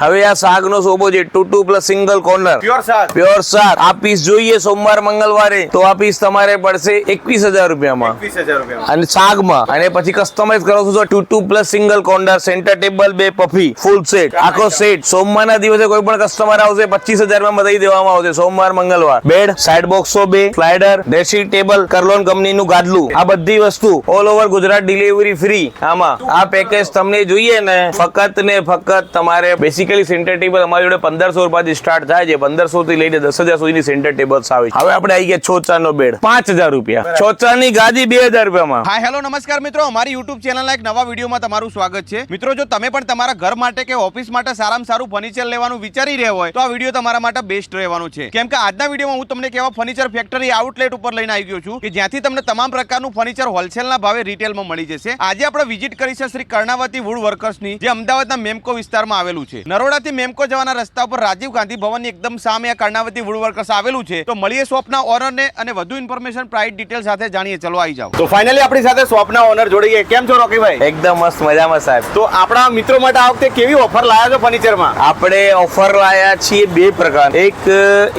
હવે આ શાક નો સોબો છે. Two two plus single corner. Pure શાક પ્યોર શાક આ પીસ જોઈએ સોમવાર મંગળવારે. તો આ પીસ તમારે પડશે એકવીસ હજાર રૂપિયામાં. હજાર અને શાકમાં અને પછી કસ્ટમાઇઝ કરો છો two two plus single corner centre table બે પફી ફૂલ સેટ આખો સેટ સોમવારના દિવસે કોઈ પણ કસ્ટમર આવશે પચીસ હજારમાં બતાવી દેવામાં આવશે. સોમવાર મંગળવાર. બેડ સાઇડ બોક્સો બે સ્લાઇડર ડ્રેસિંગ ટેબલ કરલોન કંપનીનું ગાદલું. આ બધી વસ્તુ all over Gujarat delivery free આમાં. આ પેકેજ તમને જોઈએ ને ફક્ત ને ફક્ત તમારે બેસિકલી સેન્ટર ટેબલ અમારી જોડે પંદરસો રૂપિયાથી સ્ટાર્ટ થાય છે. પંદરસો થી લઈને દસ હજાર સુધીની સેન્ટર ટેબલ્સ આવે છે. હવે આપણે આવી ગયા છોચાર નો બેડ. પાંચ હજાર રૂપિયા. છોચારની ગાદી બે હજાર રૂપિયામાં. હા હેલો નમસ્કાર મિત્રો. અમારી યુટ્યુબ ચેનલના એક નવા વિડીયોમાં તમારું સ્વાગત છે. મિત્રો જો તમે પણ તમારા ઘર માટે કે ઓફિસ માટે સારામાં સારું ફર્નિચર લેવાનું વિચારી રહ્યા હોય તો આ વીડિયો તમારા માટે બેસ્ટ રહેવાનું છે. કેમ કે આજના વિડીયોમાં હું તમને કેવા ફર્નિચર ફેક્ટરી આઉટલેટ ઉપર લઈને આવી ગયો છું કે જ્યાંથી તમને તમામ પ્રકારનું ફર્નિચર હોલસેલના ભાવે રિટેલમાં મળી જશે. આજે આપણે વિઝિટ કરી છે શ્રી કર્ણાવતી વુડ વર્કર્સની જે અમદાવાદના મેમકો વિસ્તારમાં આવેલું છે. નરોડાથી મેમકો જવાના રસ્તા ઉપર રાજીવ ગાંધી ભવનની એકદમ સામે આ કર્ણાવતી વુડ વર્કર્સ આવેલું છે. તો મળીએ શોપના ઓનરને અને વધુ ઇન્ફોર્મેશન પ્રાઇસ ડિટેલ સાથે જાણીએ. ચલો આવી જાઓ. તો ફાઇનલી આપણી સાથે શોપના ઓનર જોડી ગયા કેમ છો રોકીભાઈ? એકદમ મસ્ત મજામાં સાહેબ. તો આપણા મિત્રો માટે આ વખતે કેવી ઓફર લાયા છો ફર્નિચરમાં આપણે ઓફર લાયા છીએ બે પ્રકાર. એક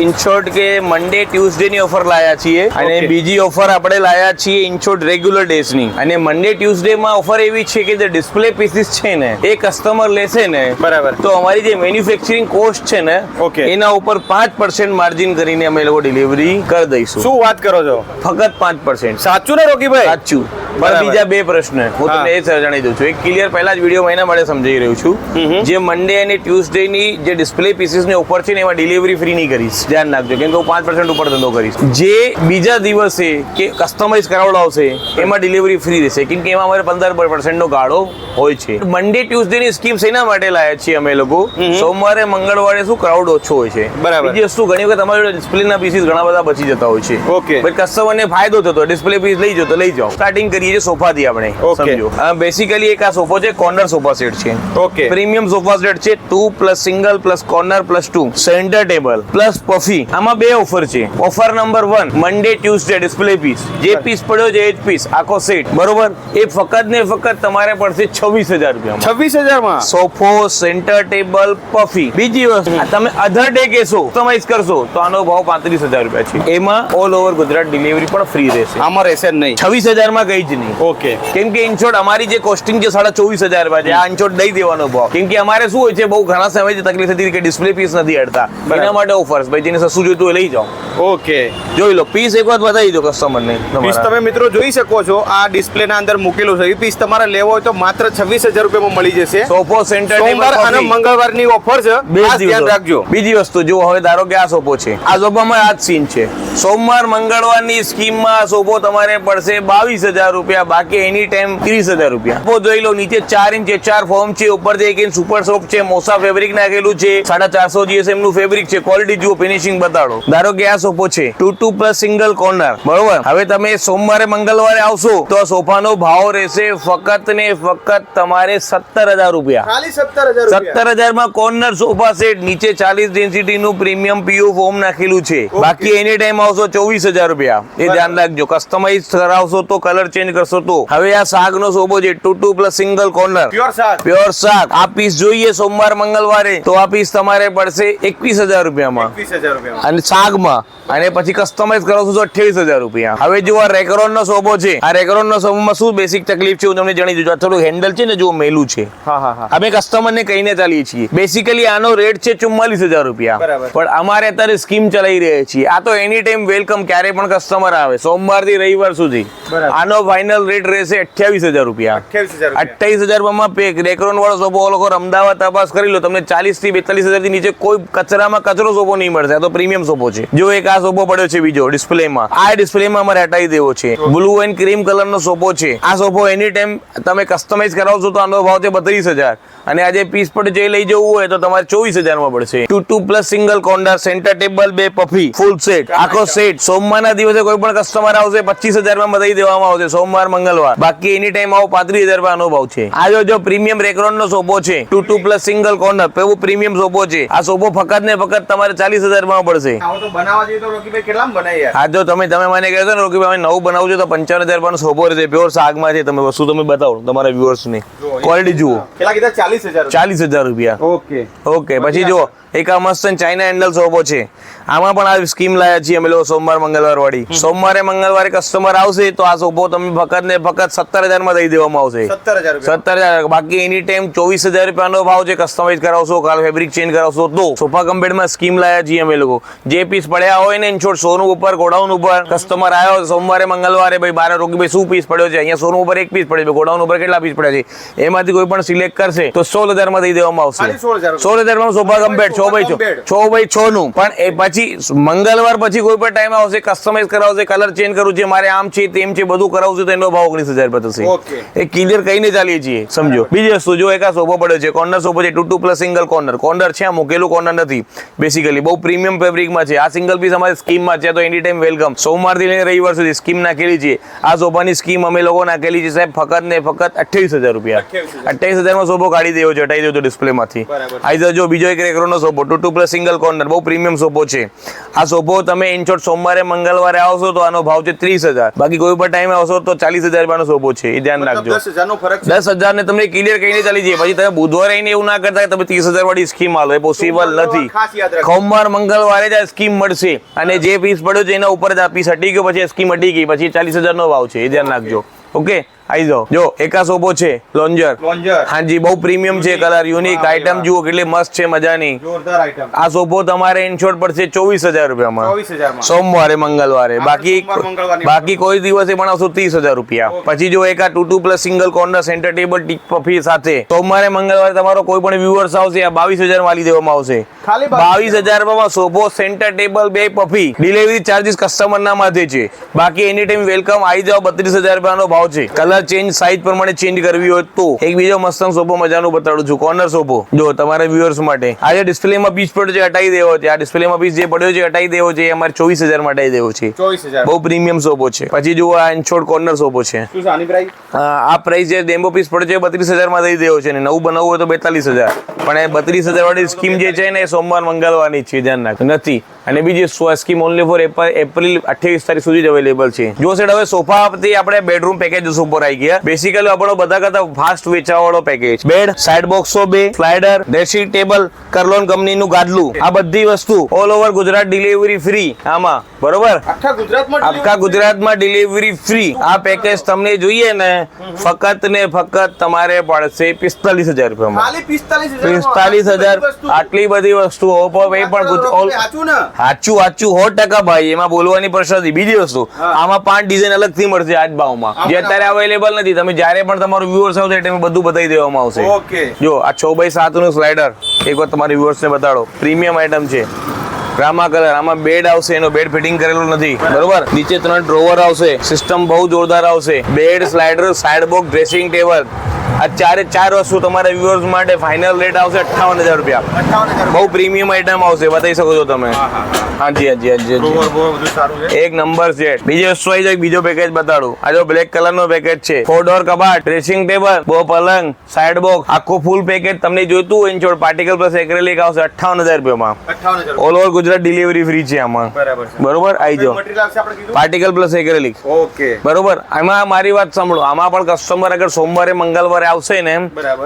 ઇનશોર્ટ કે મંડે ટ્યુઝડે ની ઓફર લાયા છીએ. અને બીજી ઓફર આપણે લાયા છીએ ઇનશોર્ટ રેગ્યુલર ડેઝની. અને મંડે ટ્યુઝડે માં ઓફર એવી છે કે જે ડિસ્પ્લે પીસીસ છે ને એ કસ્ટમર લેશે ને બરાબર. તો અમારી જે મેન્યુફેક્ચરિંગ કોસ્ટ છે ને ઓકે એના ઉપર પાંચ પર્સન્ટ માર્જિન કરીને અમે લોકો ડિલિવરી કરી દઈશું. શું વાત કરો છો? ફક્ત પાંચ પર્સન્ટ સાચું ને રોકીભાઈ? સાચું. પણ. બીજા બે પ્રશ્ન. હું. તમને એ જણાવી દઉં છું. એક ક્લિયર પહેલા જ વીડિયો એના માટે સમજાવી રહ્યું છું. જે મંડે અને ટ્યુઝડે ની જે ડિસ્પ્લે પીસીસની ઉપર છે ને એમાં ડિલિવરી ફ્રી નહીં કરીશ. ધ્યાન રાખજો કેમ કે હું પાંચ પર્સન્ટ ઉપર ધંધો કરીશ. જે બીજા દિવસે કે કસ્ટમાઇઝ કરાવડાવશે એમાં ડિલિવરી ફ્રી રહેશે. કેમ કે એમાં અમારે પંદર પર્સન્ટ નો ગાળો હોય છે. મંડે ટ્યુઝડે ની સ્કીમ શેના માટે લાયા છીએ અમે લોકો? સોમવારે મંગળવારે શું ક્રાઉડ ઓછો હોય છે. બરાબર. બીજી વસ્તુ ઘણી વખત તમારી ડિસ્પ્લે ના પીસીસ ઘણા બધા બચી જતા હોય છે. ઓકે. બટ કસ્ટમરને ફાયદો થતો ડિસ્પ્લે પીસ લઈ જતો લઈ જાઓ. સ્ટાર્ટિંગ કરીએ છીએ સોફાથી આપણે સમજો. બેસિકલી એક આ સોફો છે કોર્નર સોફા સેટ છે. ઓકે. પ્રીમિયમ સોફા સેટ છે two plus single plus corner plus two centre table plus puffy આમાં બે ઓફર છે. Offer number one Monday Tuesday display piece જે પીસ પડ્યો છે એ જ પીસ આખો સેટ બરોબર? એ ફક્ત ને ફક્ત તમારે પડશે છવ્વીસ હજાર રૂપિયા છવ્વીસ હજારમાં? સોફો સેન્ટર ટેબલ પફી બીજી વસ્તુ તમે અધર ડે કેસો કસ્ટમાઇઝ કરશો તો આનો ભાવ પાંત્રીસ હજાર રૂપિયા છે. એમાં ઓલ ઓવર ગુજરાત ડિલિવરી પણ ફ્રી રહેશે. આમાં રહેશે નહીં. છવ્વીસ હજારમાં કઈ જ નહીં. ઓકે. કેમ કે ઇન્શોર્ટ અમારી જે કોસ્ટિંગ છે સાડા ચોવીસ હજાર રૂપિયા છે આ ઇન્શોર્ટ દઈ દેવાનો ભાવ. કેમ કે અમારે શું હોય છે બહુ ઘણા સમયથી તકલીફ થતી હતી કે ડિસ્પ્લે પીસ નથી અડતા. એના માટે ઓફર્સ ભાઈ જેને સસ્તું જોઈતું લઈ જાઓ. ઓકે. જોઈ લો પીસ એક વાત બતાવી દો કસ્ટમરને પીસ તમે મિત્રો જોઈ શકો છો આ ડિસ્પ્લે ના અંદર મૂકેલું છે. એ પીસ તમારે લેવો હોય તો માત્ર છવ્વીસ હજાર રૂપિયામાં મળી જશે. સોફો સેન્ટર અને અને મંગળવારની ઓફર છે. ધ્યાન રાખજો. બીજી વસ્તુ જો હવે ધારો કે આ સોપો છે. આ સોપામાં આ જ સીન છે. સોમવાર મંગળવારની સ્કીમમાં સોફો તમારે પડશે બાવીસ હજાર રૂપિયા બાકી એની ટાઈમ ત્રીસ હજાર રૂપિયા. સોપો જોઈ લો નીચે ચાર ઇંચ ચાર ફોર્મ છે ઉપરથી એક ઇંચ સુપર સોપ છે મોસા ફેબ્રિક નાખેલું છે સાડા ચારસો જીએસએમનું ફેબ્રિક છે ક્વોલિટી જુઓ ફિનિશિંગ બતાડો. ધારો કે આ સોપો છે two two plus single corner બરોબર? હવે તમે સોમવારે મંગળવારે આવશો તો સોફાનો ભાવ રહેશે ફક્ત ને ફક્ત તમારે સત્તર હજાર રૂપિયા. સત્તર હજાર સત્તર કોર્નર સોફા સેટ નીચે ચાલીસ ડેન્સિટી નું પ્રીમિયમ પીયુ ફોમ નાખેલું છે. બાકી એની ટાઈમ આવશો ચોવીસ હજાર રૂપિયા. એ ધ્યાન રાખજો. કસ્ટમાઇઝ કરાવશો તો કલર ચેન્જ કરશો તો. હવે આ શાક નો સોફો છે two two plus single corner pure શાક. આ પીસ જોઈએ સોમવાર મંગળવારે. તો આ પીસ તમારે પડશે એકવીસ હજાર રૂપિયામાં. અને શાકમાં. અને પછી કસ્ટમાઇઝ કરાવશો તો અઠ્યાવીસ હજાર રૂપિયા. હવે જો આ રેકરોન નો સોફો છે. આ રેકરોન નો સોફામાં શું બેસિક તકલીફ છે હું તમને જણાવી દઉં થોડું હેન્ડલ છે ને જો મેલું છે. હા હા હા. અમે કસ્ટમર ને કહીને ચાલીએ છીએ. બેસિકલી આનો રેટ છે ચુમ્માલીસ હજાર રૂપિયા. પણ અમારે અત્યારે સ્કીમ ચલાવી રહ્યા છીએ. આ તો એની ટાઈમ વેલકમ ક્યારે પણ કસ્ટમર આવે. સોમવારથી રવિવાર સુધી. આનો ફાઇનલ રેટ રહેશે અઠ્યાવીસ હજાર રૂપિયા. અઠ્યાવીસ હજાર રૂપિયા. અઠ્યાવીસ પેક રેકરોન વાળો સોફો લોકો અમદાવાદ તપાસ કરી લો તમને ચાલીસથી બેતાલીસ હજારથી નીચે કોઈ કચરામાં કચરો સોફો નહીં મળશે. આ તો પ્રીમિયમ સોફો છે. જો એક આ સોફો પડ્યો છે બીજો ડિસ્પ્લેમાં. આ ડિસ્પ્લેમાં અમારે હટાવી દેવો છે. બ્લુ એન્ડ ક્રીમ કલર નો સોફો છે. આ સોફો એની ટાઈમ તમે કસ્ટમાઇઝ કરાવશો તો આનો ભાવ છે બત્રીસ હજાર. અને આજે પીસ પર જે લઈ જવું હોય તો તમારે ચોવીસ હજારમાં પડશે. Two two plus single corner centre table બે પફી ફૂલ સેટ આખો સેટ સોમવારના દિવસે કોઈ પણ કસ્ટમર આવશે પચીસ હજારમાં બતાવી દેવામાં આવશે સોમવાર મંગળવાર. બાકી એની ટાઈમ આવો પાંત્રીસ હજાર રૂપિયા ભાવ છે. આ જો પ્રીમિયમ રેકરોન નો સોફો છે. Two two plus single corner એવો પ્રીમિયમ સોફો છે. આ સોફો ફક્ત ને ફક્ત તમારે ચાલીસ હજારમાં પડશે રોકીભાઈ આ જો તમે તમે મને કહેશો ને રોકી ભાઈ નવું બનાવું છો તો પંચાવન હજાર રૂપિયાનો સોફો રહેશે. પ્યોર શાકમાં છે. તમે વસ્તુ તમે બતાવો તમારા વ્યુઅર્સ ને. ક્વોલિટી જુઓ. કેટલા કીધા? ચાલીસ હજાર ચાલીસ હજાર રૂપિયા. રૂપિયા ઓકે ઓકે પછી જુઓ એક આ મસ્ત ચાઇના હેન્ડલ સોફો છે. આમાં પણ આ સ્કીમ લાયા છીએ અમે લોકો સોમવાર મંગળવાર વાળી. સોમવારે મંગળવારે કસ્ટમર આવશે તો આ સોફો તમે ફક્ત ને ફક્ત સત્તર હજારમાં દઈ દેવામાં આવશે. સત્તર હજાર રૂપિયા. બાકી એની ટાઈમ ચોવીસ હજાર રૂપિયાનો ભાવ છે કસ્ટમાઇઝ કરાવશો કાલ ફેબ્રિક ચેન્જ કરાવશો તો. સોફા કમ્પેટમાં સ્કીમ લાયા છીએ અમે લોકો. જે પીસ પડ્યા હોય ને ઇનશોર્ટ સોનું ઉપર ગોડાઉન ઉપર કસ્ટમર આવ્યો સોમવારે મંગળવારે ભાઈ બાર રોકી ભાઈ શું પીસ પડ્યો છે? અહીંયા સોનું ઉપર એક પીસ પડ્યો છે. ગોડાઉન ઉપર કેટલા પીસ પડ્યા છે? એમાંથી કોઈ પણ સિલેક્ટ કરશે તો સોળ હજારમાં દઈ દેવામાં આવશે. 16,000 સોળ હજારમાં સોફા કમ્પેટ છ બાય છ. છ બાય છ નું. પણ એ પછી મંગળવાર પછી કોઈ પણ ટાઈમ આવશે કસ્ટમાઇઝ કરાવશે કલર ચેન્જ કરવું છે મારે આમ છે તેમ છે બધું કરાવશે તો એનો ભાવ ઓગણીસ હજાર રૂપિયા થશે. એ ક્લિયર કહીને ચાલીએ છીએ સમજો. બીજી વસ્તુ જો એક આ સોફો પડ્યો છે કોર્નર સોફો છે two two plus single corner corner છે આ મૂકેલું કોર્નર નથી. બેસિકલી બહુ પ્રીમિયમ ફેબ્રિકમાં છે. આ સિંગલ પીસ અમારી સ્કીમમાં છે તો એની ટાઈમ વેલકમ સોમવારથી લઈને રવિવાર સુધી સ્કીમ નાખેલી છે. આ સોફાની સ્કીમ અમે લોકો નાખેલી છે સાહેબ ફક્ત ને ફક્ત અઠ્યાવીસ હજાર રૂપિયા. 28,000. અઠ્યાવીસ હજારમાં સોફો કાઢી દેવો છે હટાવી દેવો છો ડિસ્પ્લેમાંથી આઈધર આઈ જો બીજો એક રેકરોનો સોફો two two plus single corner બહુ પ્રીમિયમ સોફો છે. આ સોફો તમે ઇનશોર્ટ સોમવારે મંગળવારે આવશો તો આનો ભાવ છે ત્રીસ હજાર. બાકી કોઈ પણ ટાઈમે આવશો તો ચાલીસ હજાર રૂપિયાનો સોફો છે એ ધ્યાન રાખજો. દસ હજાર ને તમને ક્લિયર કહીને ચાલી જઈએ. પછી તમે બુધવારે આવીને એવું ના કરતા કે તમે ત્રીસ હજાર વાળી સ્કીમ આલો એ પોસિબલ નથી. સોમવાર મંગળવારે જ આ સ્કીમ મળશે. અને જે પીસ પડ્યો છે એના ઉપર જ આ પીસ હટી ગયો પછી સ્કીમ હટી ગઈ પછી ચાલીસ હજાર નો ભાવ છે એ ધ્યાન રાખજો. ઓકે આઈ જાઓ. જો એકા સોફો છે લોન્જર. લોન્જર. હાજી બહુ પ્રીમિયમ છે કલર યુનિક આઈટમ જુઓ કેટલી મસ્ત છે મજાની. જોરદાર આઈટમ આ સોફો તમારે ઇન્શોર્ટ પડશે ચોવીસ હજાર રૂપિયામાં. સોમવારે મંગળવારે. બાકી બાકી કોઈ દિવસે પણ ત્રીસ હજાર રૂપિયા. પછી જો એક two two plus single corner centre table teak puffy સાથે. સોમવારે મંગળવારે તમારો કોઈ પણ વ્યુઅર્સ આવશે આ બાવીસ હજારમાં દેવામાં આવશે. બાવીસ હજાર. માં સોફો સેન્ટર ટેબલ બે પફી. ડિલિવરી ચાર્જીસ કસ્ટમર ના માથે છે. બાકી એની ટાઈમ વેલકમ આવી જાવ બત્રીસ હજાર રૂપિયાનો ભાવ છે. કલર ચેન્જ સાઇઝ પ્રમાણે ચેન્જ કરવી હોય તો એક બીજો મસ્ત સોફો મજાનું બતાડું છું. કોર્નર સોફો જો તમારા વ્યુઅર્સ માટે. આ જે ડિસ્પ્લેમાં પીસ પડ્યો છે હટાવી દેવો છે. આ ડિસ્પ્લેમાં પીસ જે પડ્યો છે હટાવી દેવો છે. અમારે ચોવીસ હજારમાં દેવો છે. બહુ પ્રીમિયમ સોફો છે. પછી જુઓ આ ઇન્શોર્ટ કોર્નર સોફો છે. આ પ્રાઇસ જે ડેમો પીસ પડ્યો છે બત્રીસ હજારમાં દઈ દેવો છે. ને નવું બનાવવું હોય તો બેતાલીસ હજાર. પણ એ બત્રીસ હજાર વાળી સ્કીમ જે છે ને એ સોમવાર મંગળવારની છે ધ્યાન રાખ નથી. અને બીજી સ્કીમ ઓનલી ફોર એપ્રિલ અઠ્યાવીસ તારીખ સુધી જ અવેલેબલ છે. જો સેટ હવે સોફા આપણે બેડરૂમ પેકેજ ઉપર. આવી ગયા. બેસિકલી આપણો બધા કરતા ફાસ્ટ વેચાવાળો પેકેજ બેડ સાઇડ બોક્સો બે સ્લાઇડર ડ્રેસિંગ ટેબલ કરલોન કંપનીનું ગાદલું. આ બધી વસ્તુ all over Gujarat delivery free આમાં. બરોબર? આખા ગુજરાતમાં આખા ગુજરાતમાં ડિલિવરી ફ્રી આ પેકેજ તમને જોઈએ ને ફક્ત ને ફક્ત તમારે પડશે પિસ્તાલીસ હજાર રૂપિયામાં. પિસ્તાલીસ હજાર આટલી બધી વસ્તુઓ. પણ સાચું સાચું સો ટકા ભાઈ. એમાં બોલવાની પ્રસાદી. બીજી વસ્તુ આમાં પાંચ ડિઝાઇન અલગથી મળશે આજ ભાવમાં. જે અત્યારે અવેલેબલ નથી. તમે જ્યારે પણ તમારું વ્યુઅર્સ આવશે એટલે બધું બતાવી દેવામાં આવશે. ઓકે જો આ છ બાય સાતનું સ્લાઇડર એક વાર તમારી વ્યુઅર્સ ને બતાડો. પ્રીમિયમ આઈટમ છે. રામા કલર આમાં બેડ આવશે એનો બેડ ફિટિંગ કરેલું નથી. બરોબર? નીચે ત્રણ ડ્રોવર આવશે. સિસ્ટમ બહુ જોરદાર આવશે. Bed slider side box dressing table આ ચારે ચાર વસ્તુ તમારા વ્યુઅર્સ માટે ફાઇનલ રેટ આવશે અઠ્ઠાવન હજાર રૂપિયા. બહુ પ્રીમિયમ આઈટમ આવશે બતાવી શકો છો તમે. હાજી હાજી હાજી એક નંબર છે. બીજી વસ્તુ આવી જાય બીજો પેકેજ બતાડું. આ જો બ્લેક કલર નો પેકેજ છે. ફોર ડોર કબાટ ડ્રેસિંગ ટેબલ બહુ પલંગ સાઇડ બોક્સ આખું ફૂલ પેકેજ તમને જોઈતું હોય છોડ પાર્ટિકલ પ્લસ એક્રેલિક આવશે અઠ્ઠાવન હજાર રૂપિયામાં. All over Gujarat delivery free છે આમાં. બરોબર આવી જાઓ. પાર્ટિકલ પ્લસ એક્રેલિક ઓકે બરોબર? આમાં મારી વાત સાંભળો. આમાં પણ કસ્ટમર અગર સોમવારે મંગળવારે આવશે ને.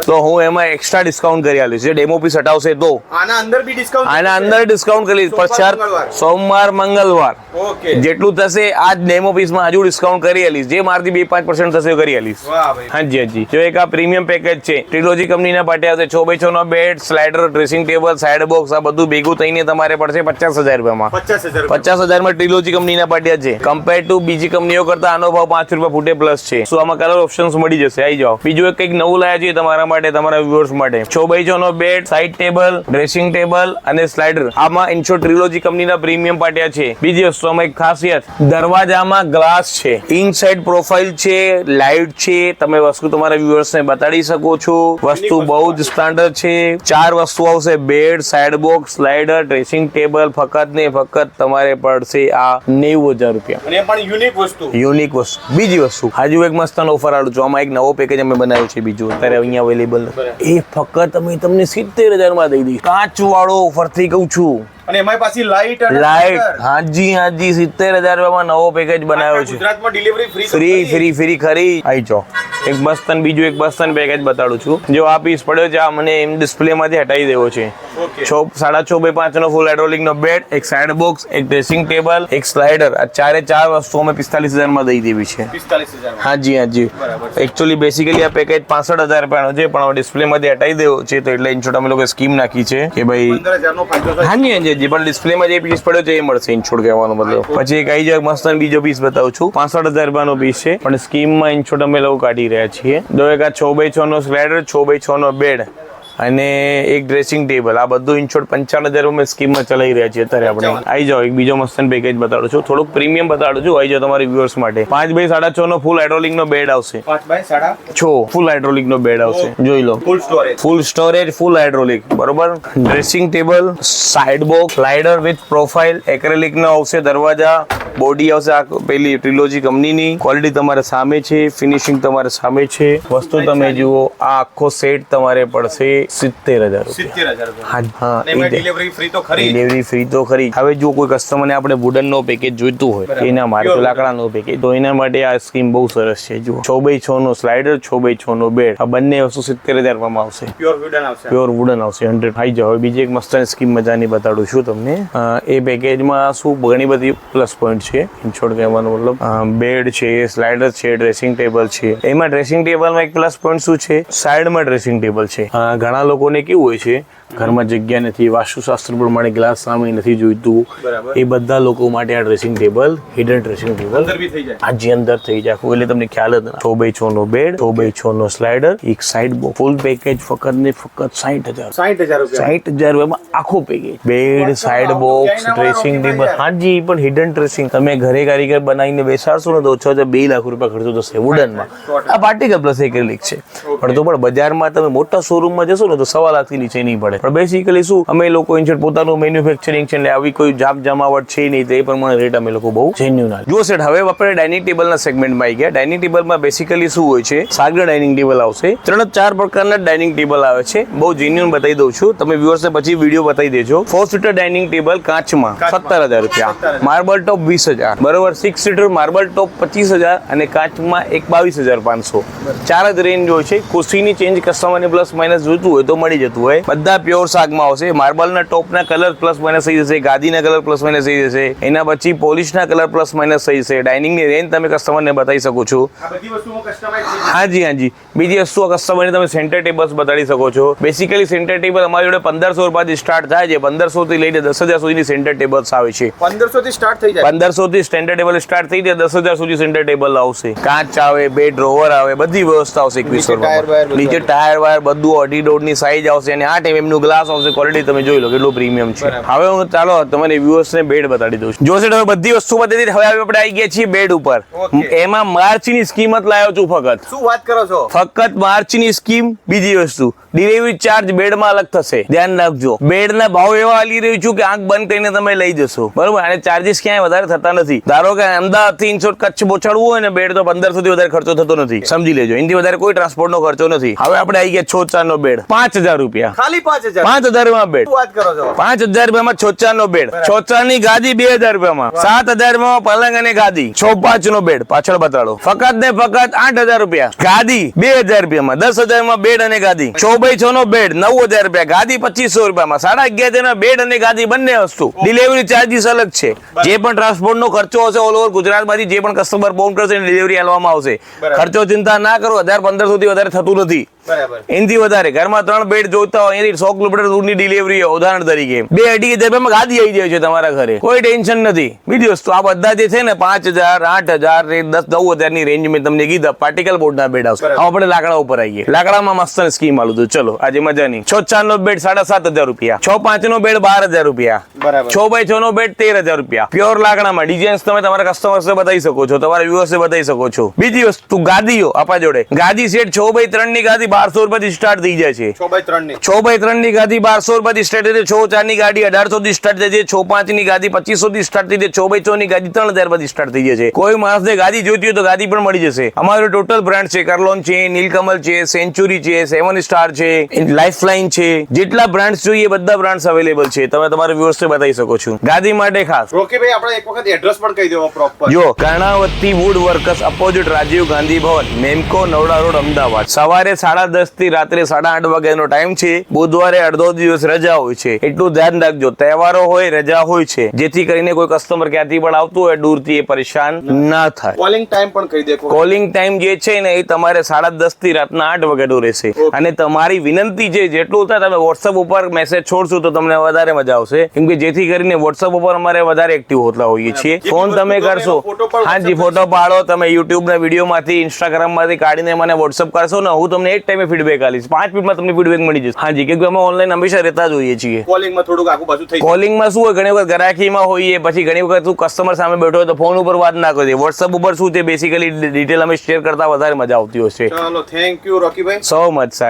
તો હું એમાં એક્સ્ટ્રા ડિસ્કાઉન્ટ કરી આલીશ જે ડેમો પીસ હટાવશે તો. આના અંદર બી ડિસ્કાઉન્ટ આના અંદર ડિસ્કાઉન્ટ કરી મંગળવાર. સોમવાર મંગળવાર. ઓકે. જેટલું થશે આ ડેમો પીસમાં હજુ ડિસ્કાઉન્ટ કરી આલીશ જે મારથી બે પાંચ પર્સન્ટ થશે કરી આલીશ હાજી હાજી. જો એક આ પ્રીમિયમ પેકેજ છે ટ્રિલોજી કંપનીના પાટે આવશે. છ બાય છ નો bed slider dressing table side box આ બધું ભેગું થઈને તમારે પડશે પચાસ હજાર રૂપિયામાં. પચાસ હજાર પચાસ હજારમાં ટ્રિલોજી કંપનીના પાટિયા છે. કમ્પેર ટુ બીજી કંપનીઓ કરતા આનો ભાવ પાંચ રૂપિયા ફૂટે પ્લસ છે. શું આમાં કલર ઓપ્શન્સ મળી જશે? આવી જાઓ. બીજું એક કંઈક નવું લાયા છે તમારા માટે તમારા વ્યુઅર્સ માટે. છ બાય છ નો bed side table dressing table અને સ્લાઇડર આમાં ઇન્શો ટ્રિલોજી કંપનીના પ્રીમિયમ પાટિયા છે. બીજી વસ્તુ આમાં એક ખાસિયત દરવાજામાં ગ્લાસ છે. ઇનસાઇડ પ્રોફાઇલ છે લાઇટ છે. તમે વસ્તુ તમારા વ્યુઅર્સ ને બતાડી શકો છો. વસ્તુ બહુ જ સ્ટાન્ડર્ડ છે. ચાર વસ્તુ આવશે bed side box slider dressing table ફક્ત ને ફક્ત તમારે પડશે આ નેવું હજાર રૂપિયા. અને પણ યુનિક વસ્તુ. યુનિક વસ્તુ. બીજી વસ્તુ હજુ એક મસ્ત ઓફર આડું છું. આમાં એક નવો પેકેજ અમે બનાવ્યો છે. બીજું. અત્યારે અહીંયા અવેલેબલ એ ફક્ત અમે તમને સિત્તેર હજારમાં દઈ દઈશ. કાચ વાળો ફરતી કઉ કહું છું. અને એમાં પાછી લાઈટ અને લાઈટ હાજી હાજી સિત્તેર હજાર રૂપિયામાં નવો પેકેજ બનાવ્યો છે. ગુજરાતમાં delivery free free free free ખરી. આવી જો એક બસ્તન બીજું એક બસ્તન પેકેજ બતાડું છું. જો આ પીસ પડ્યો છે આ મને એમ ડિસ્પ્લે માંથી હટાવી દેવો છે. છ સાડા છ બાય પાંચ નો ફૂલ હાઇડ્રોલિક નો બેડ એક સાઇડ બોક્સ એક ડ્રેસિંગ ટેબલ એક સ્લાઇડર આ ચારે ચાર વસ્તુ અમે પિસ્તાલીસ હજારમાં દઈ દેવી છે. હાજી હાજી. એકચ્યુઅલી બેસિકલી આ પેકેજ પાસઠ હજાર રૂપિયાનો છે પણ ડિસ્પ્લે માંથી હટાવી દેવો છે તો એટલે ઇન્શોર્ટ અમે લોકો સ્કીમ નાખી છે કે ભાઈ હાજી હાજી. હાજી પણ ડિસ્પ્લેમાં જે પીસ પડ્યો છે એ મળશે ઇન્શોર્ટ કહેવાનો મતલબ. પછી એક આવી જાય મસ્ત બીજો પીસ બતાવું છું. પાસઠ હજાર રૂપિયાનો પીસ છે. પણ સ્કીમમાં ઇન્શોર્ટ અમે લોકો કાઢી રહ્યા છીએ. જો એક છ બાય છ નો સ્લાઇડર છ બાય છ નો બેડ અને એક ડ્રેસિંગ ટેબલ આ બધું ઇન્શોર્ટ પંચાવન હજાર અમે સ્કીમમાં ચલાવી રહ્યા છીએ અત્યારે આપણે. આવી જાઓ એક બીજો મસ્તન પેકેજ બતાડું છું. થોડુંક પ્રીમિયમ બતાડું છું. આવી જાઓ તમારી વ્યુઅર્સ માટે. પાંચ બાય સાડા છ નો ફૂલ હાઇડ્રોલિક નો બેડ આવશે. છ ફૂલ હાઇડ્રોલિક નો બેડ આવશે. જોઈ લો. Full storage full storage full hydraulic બરોબર? Dressing table side box slider with profile acrylic નો આવશે દરવાજા. બોડી આવશે આ પેલી ટ્રિલોજી કંપનીની. ક્વોલિટી તમારે સામે છે ફિનિશિંગ તમારે સામે છે. વસ્તુ તમે જુઓ આ આખો સેટ તમારે પડશે સિત્તેર હજાર હજાર ડિલિવરી ફ્રી તો ખરી. હવે જો કોઈ કસ્ટમરને આપણે વુડન નો પેકેજ જોઈતું હોય એના માટે લાકડા લાકડાનો પેકેજ તો એના માટે આ સ્કીમ બહુ સરસ છે. જુઓ છ બાય છ નો સ્લાઇડર છ બાય છ નો બેડ આ બંને વસ્તુ સિત્તેર પ્યોર વુડન આવશે. પ્યોર વુડન આવશે. હંડ્રેડ આવી જાવ બીજી એક મસ્ત સ્કીમ મજાની બતાડું છું તમને. એ પેકેજમાં શું ઘણી બધી પ્લસ પોઈન્ટ છે ઇન્શોર્ટ કહેવાનો મતલબ. બેડ છે સ્લાઇડર છે ડ્રેસિંગ ટેબલ છે. એમાં ડ્રેસિંગ ટેબલમાં એક પ્લસ પોઈન્ટ શું છે? સાઈડમાં ડ્રેસિંગ ટેબલ છે. ઘણા લોકોને કેવું હોય છે ઘરમાં જગ્યા નથી વાસ્તુશાસ્ત્ર પ્રમાણે ગ્લાસ સામે નથી જોઈતું. એ બધા લોકો માટે આ dressing table hidden dressing table બી આજે અંદર થઈ જાય. એટલે તમને ખ્યાલ જ છ બાય છ નો બેડ છ બાય છ નો સ્લાઇડર એક સાઈડ ફૂલ પેકેજ ફક્ત ને ફક્ત સાઠ હજાર. સાઠ હજાર સાઈઠ હજાર રૂપિયામાં આખું package bed side box dressing table હાજી પણ હિડન ડ્રેસિંગ તમે ઘરે કારીગર બનાવીને બેસાડશો ને તો છ ઓછા બે લાખ રૂપિયા ખર્ચો થશે વુડનમાં આ પાર્ટિકલ પ્લસ એક્રેલિક છે. પણ તો પણ બજારમાં તમે મોટા શોરૂમમાં જશો ને તો સવા લાખથી નીચે નહીં પડે. પણ બેસિકલી શું અમે લોકો ઇન્ચર પોતાનું મેન્યુફેક્ચરિંગ છે એટલે આવી કોઈ જામ જમાવટ છે નહીં તે પ્રમાણે રેટ અમે લોકો બહુ જેન્યુન જુઓ સેટ હવે આપણે ડાઇનિંગ ટેબલના સેગમેન્ટમાં આવી ગયા. ડાઇનિંગ ટેબલમાં બેસિકલી શું હોય છે? સાગર ડાઇનિંગ ટેબલ આવશે. ત્રણ ચાર પ્રકારના ડાઇનિંગ ટેબલ આવે છે. બહુ જેન્યુન બતાવી દઉં છું. તમે વ્યુઅર્સને પછી વીડિયો બતાવી દેજો. ફોર સીટર ડાઇનિંગ ટેબલ કાચમાં સત્તર હજાર રૂપિયા. માર્બલ ટોપ વીસ હજાર. બરોબર? સિક્સ સીટર માર્બલ ટોપ પચીસ હજાર અને કાચમાં એક બાવીસ હજાર પાંચસો. ચાર જ રેન્જ હોય છે. ખુશીની ચેન્જ કસ્ટમરને પ્લસ માઇનસ જોઈતું હોય તો મળી જતું હોય. બધા પ્યોર સાગમાં આવશે. માર્બલના ટોપના કલર પ્લસ માઇનસ થઈ જશે. ગાદીના કલર પ્લસ માઇનસ થઈ જશે. એના પછી પોલિશના કલર પ્લસ માઇનસ થઈ જશે. ડાઇનિંગની રેન્જ તમે કસ્ટમરને બતાવી શકો છો. હાજી હાજી બીજી વસ્તુ કસ્ટમરને તમે સેન્ટર ટેબલ્સ બતાડી શકો છો. બેસિકલી સેન્ટર ટેબલ અમારી જોડે પંદરસો રૂપિયાથી સ્ટાર્ટ થાય છે. પંદરસો થી લઈને દસ હજાર સુધીની સેન્ટર ટેબલ્સ આવે છે. પંદરસો થી સ્ટાર્ટ થઈ જાય. પંદરસો થી સ્ટેન્ડર્ડ ટેબલ સ્ટાર્ટ થઈ જાય દસ હજાર સુધી સેન્ટર ટેબલ આવશે. કાચ આવે બે ડ્રોવર આવે બધી વ્યવસ્થા આવશે એકવીસો નીચે ટાયર વાયર બધું અઢી દોઢની સાઈઝ આવશે અને આઠ એમ નું ગ્લાસ આવશે. ક્વોલિટી તમે જોઈ લો કેટલું પ્રીમિયમ છે. હવે હું ચાલો તમારે વ્યુઅર્સ ને બેડ બતાડી દઉં છું. જોશે તમે બધી વસ્તુ બતાવી હવે આપણે આવી ગયા છીએ બેડ ઉપર. એમાં માર્ચની સ્કીમ કિંમત લાવ્યો છું ફક્ત. શું વાત કરો છો? ફક્ત માર્ચની સ્કીમ બીજી વસ્તુ. ડિલિવરી ચાર્જ બેડમાં અલગ થશે. ધ્યાન રાખજો. બેડના ભાવ એવા હાલી રહ્યું છું કે આંખ બંધ કરીને તમે લઈ જશો. બરોબર? અને ચાર્જિસ ક્યાંય વધારે થતા નથી. ધારો કે અમદાવાદથી ઇન્સોટ કચ્છ પહોંચાડવું હોય ને બેડ તો પંદર સુધી વધારે ખર્ચો થતો નથી. સમજી લેજો. એનાથી વધારે કોઈ ટ્રાન્સપોર્ટ નો ખર્ચો નથી. હવે આપણે આવી ગયા છોચાર નો બેડ. પાંચ હજાર રૂપિયા. ખાલી પાંચ હજાર? પાંચ હજારમાં બેડ વાત કરો છો? પાંચ હજાર રૂપિયામાં છોચાર નો બેડ. છોચારની ગાદી બે હજાર રૂપિયામાં. સાત હજારમાં પલંગ અને ગાદી. છ પાંચ નો બેડ. પાછળ બતાડો. ફક્ત ને ફક્ત આઠ હજાર રૂપિયા. ગાદી બે હજાર રૂપિયામાં દસ હજારમાં બેડ અને ગાદી. છ બાય છ નો બેડ નવ હજાર રૂપિયા ગાદી પચીસો રૂપિયામાં સાડા અગિયાર હજાર બેડ અને ગાદી બંને વસ્તુ. ડિલિવરી ચાર્જીસ અલગ છે. જે પણ ટ્રાન્સપોર્ટ નો ખર્ચો હશે ઓલ ઓવર ગુજરાતમાંથી જે પણ કસ્ટમર ફોન કરશે ડિલિવરી આપવામાં આવશે. ખર્ચો ચિંતા ના કરો હજાર પંદરસો થી વધારે થતું નથી. એનાથી વધારે. ઘરમાં ત્રણ બેડ જોઈતા હોય એની સો કિલોમીટર દૂરની ડિલિવરી હોય ઉદાહરણ તરીકે. બે અઢી રૂપિયામાં ગાદી આવી જાય છે તમારા ઘરે. કોઈ ટેન્શન નથી. બીજી વસ્તુ આ બધા જે છે ને પાંચ હજાર આઠ હજાર દસ નવ હજારની રેન્જ મેં તમને કીધા. પાર્ટિકલ બોર્ડ ના બેડ આવશે. આપણે લાકડા ઉપર આવીએ. લાકડામાં મસ્ત સ્કીમ આલું હતું. ચલો આજે મજાની છ ચાર નો બેડ સાડા સાત હજાર રૂપિયા. છ પાંચ નો બેડ બાર હજાર રૂપિયા. છ બાય છ નો બેડ તેર હજાર રૂપિયા. પ્યોર લાકડામાં. ડિઝાઇન્સ તમે તમારા કસ્ટમર્સ બતાવી શકો છો તમારા વ્યુઅર્સ બતાવી શકો છો. બીજી વસ્તુ ગાદીઓ આપા જોડે. ગાદી સેટ છ બાય ત્રણની ગાદી બારસો રૂપિયાથી સ્ટાર્ટ થઈ જાય છે. છ બાય ત્રણની છ ની ગાડી બારસો રૂપિયાથી સ્ટાર્ટ થઈ જાય. છ ચારની ગાડી અઢારસો થી સ્ટાર્ટ થઈ જાય. છ પાંચની ગાડી પચીસો થી સ્ટાર્ટ થઈ જાય. છ બાય છ ની ગાડી ત્રણ હજાર પછી સ્ટાર્ટ થઈ જાય છે. કોઈ માણસને ગાડી જોઈતી હોય તો ગાડી પણ મળી જશે. અમારો ટોટલ બ્રાન્ડ છે. કરલોન છે નીલકમલ છે સેન્ચુરી છે સેવન સ્ટાર છે. લાઈફ લાઈન છે. જેટલા બ્રાન્ડ્સ જોઈએ બધા બ્રાન્ડ્સ અવેલેબલ છે. તમે તમારા વ્યવસ્થિત બતાવી શકો છો. ગાડી માટે ખાસ. રોકીભાઈ આપણે એક વખત એડ્રેસ પણ કહી દેવો પ્રોપર જો Karnavati wood workers opposite Rajiv Gandhi Bhavan Memco Naroda road Ahmedabad. સવારે સાડા દસથી રાત્રે સાડા આઠ વાગ્યાનો ટાઈમ છે. બુધવારે અડધો દિવસ રજા હોય છે. એટલું ધ્યાન રાખજો. તહેવારો હોય રજા હોય છે. જેથી કરીને કોઈ કસ્ટમર ક્યાંથી પણ આવતું હોય દૂરથી એ પરેશાન ના થાય. કોલિંગ ટાઈમ પણ કહી દેખો. કોલિંગ ટાઈમ જે છે ને એ તમારે સાડા દસથી રાતના આઠ વાગ્યાનો રહેશે. અને તમારી વિનંતી છે જેટલું થાય તમે વોટ્સઅપ ઉપર મેસેજ છોડશો તો તમને વધારે મજા આવશે. કેમ કે જેથી કરીને વોટ્સઅપ ઉપર અમારે વધારે એક્ટિવ હોતા હોઈએ છીએ. ફોન તમે કરશો. હાજી ફોટો પાડો. તમે યુટ્યુબ ના વીડિયો માંથી ઇન્સ્ટાગ્રામમાંથી કાઢીને મને વોટ્સઅપ કરશો ને હું તમને એક ટાઈમે ફીડબેક આલીશ. પાંચ મિનિટમાં તમને ફીડબેક મળી જશે. હાજી કે અમે ઓનલાઈન હંમેશા રહેતા જ હોઈએ છીએ. કોલિંગમાં થોડુંક આગુ પાછું થઈ કોલિંગમાં શું હોય ઘણી વખત ગરાકીમાં હોઈએ પછી ઘણી વખત તું કસ્ટમર સામે બેઠો હોય તો ફોન ઉપર વાત ના કરીએ. વોટ્સઅપ ઉપર શું તે બેસિકલી ડિટેલ અમે શેર કરતા વધારે મજા આવતી હોય છે. ચલો થેન્ક યુ રોકીભાઈ સો મચ સાહેબ.